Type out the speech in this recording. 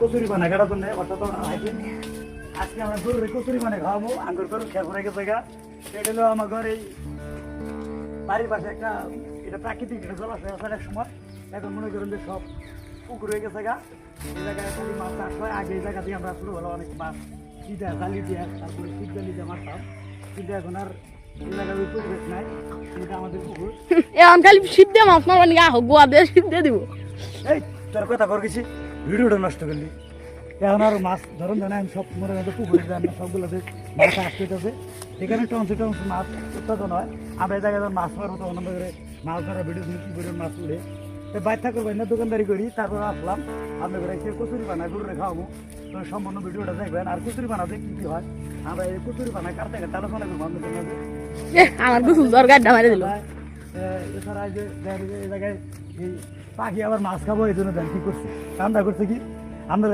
কচুরি বানা কাটার জন্য অর্থাৎ আজকে আমরা গরুরে কচুরি বানা খাওয়াবো। আঙ্গুর গরু খেয়ে পড়ে গেছে গা। এটা হলো আমার ঘরে এই বাড়ির পাশে একটা এটা প্রাকৃতিক একটা জলাশয় আছে এক সময়। এখন মনে করেন যে সব পুকুর হয়ে গেছে গা। এই জায়গায় এখন মাছ চাষ হয়। আগে এই জায়গা দিয়ে আমরা ছোটোবেলা অনেক মাছ চিটা জালি দিয়ে তারপরে শীত জালি দিয়ে মারতাম। কিন্তু এখন আর এখন খালি সিদ্ধ মাছ মারবার নিয়ে আহ গোয়া দিয়ে সিদ্ধ দিব। এই তোর কথা কর গেছি ভিডিওটা নষ্ট করলি। এখন আর মাছ ধরুন ধরেন আমি সব মনে মধ্যে পুকুরে যান সবগুলোতে মাছ আসতেছে এখানে টনসে টনসে মাছ উৎপাদন হয়। আমরা এই জায়গায় মাছ মারবো তখন আমরা করে মাছ ধরা ভিডিও শুনে কি করে মাছ উড়ে তো বাইর থাকব না দোকানদারি করি তারপর আসলাম। আমরা করে এসে কচুরি বানাই গরুরে খাওয়াবো। তো সম্পূর্ণ ভিডিওটা দেখবেন। আর কচুরি বানাতে কি কি হয়? আমরা এই কচুরি বানাই কার থেকে আলোচনা করব আমাদের আমার গোসল দরকার মারে দিল। এছাড়া যে, দেখা, এই জায়গায় এই পাখি আবার মাছ খাব, এই জন্য দেন কি করছে? রান্না করছে কি?